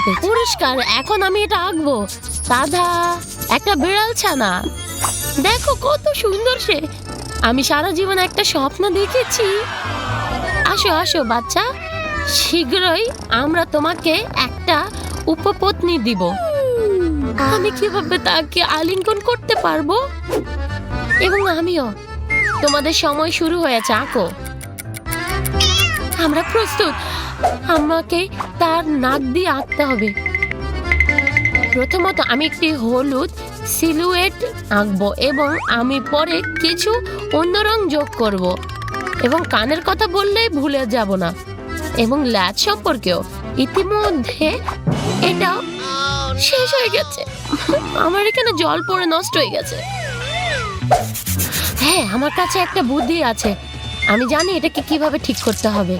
পরিষ্কার এখন আমি এটা আঁকবো। দাদা একটা বিড়াল ছানা। দেখো কত সুন্দর সে। আমি সারা জীবন একটা স্বপ্ন দেখেছি। আসো আসো, বাচ্চা। শীঘ্রই আমরা তোমাকে একটা উপপত্নী দিব। আমি কীভাবে তাকে আলিঙ্গন করতে পারব? এবং আমিও। তোমাদের সময় শুরু হয়েছে, আঁকো। আমরা প্রস্তুত। আমাকে তার নাক দিয়ে আঁকতে হবে। প্রথমত আমি একটি হলুদ সিলুয়েট আঁকবো এবং আমি পরে কিছু অন্য রং যোগ করব এবং কানের কথা বললেই ভুলে যাব না এবং ল্যাচ সম্পর্কেও। ইতিমধ্যে এটা শেষ হয়ে গেছে। আমার এখানে জল পড়ে নষ্ট হয়ে গেছে। হ্যাঁ আমার কাছে একটা বুদ্ধি আছে। আমি জানি এটাকে কীভাবে ঠিক করতে হবে।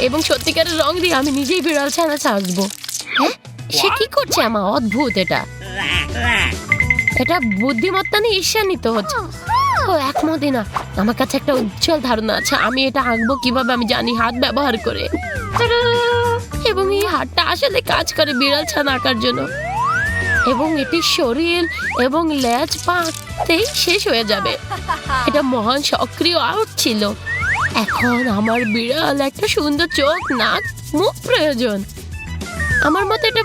এবং সত্যিকারের রং দিয়ে আমি নিজেই বিড়াল ছানা সাজবো হ্যাঁ? সে কি করছে আমার অদ্ভুত এটা। এটা বুদ্ধিমত্তা নিয়ে ঈর্ষান্বিত হচ্ছে। ও একমতই না আমার কাছে একটা উজ্জ্বল ধারণা আছে। আমি এটা আঁকবো কীভাবে আমি জানি হাত ব্যবহার করে। এবং এই হাতটা আসলে কাজ করে বিড়াল ছানা আঁকার জন্য। এবং এটি শরীর এবং লেজ পাতেই শেষ হয়ে যাবে। এটা মহান সক্রিয় আউট ছিল। এখন আমার বিড়াল একটা সুন্দর চোখ নাক মুখ প্রয়োজন। আমার মতে এটা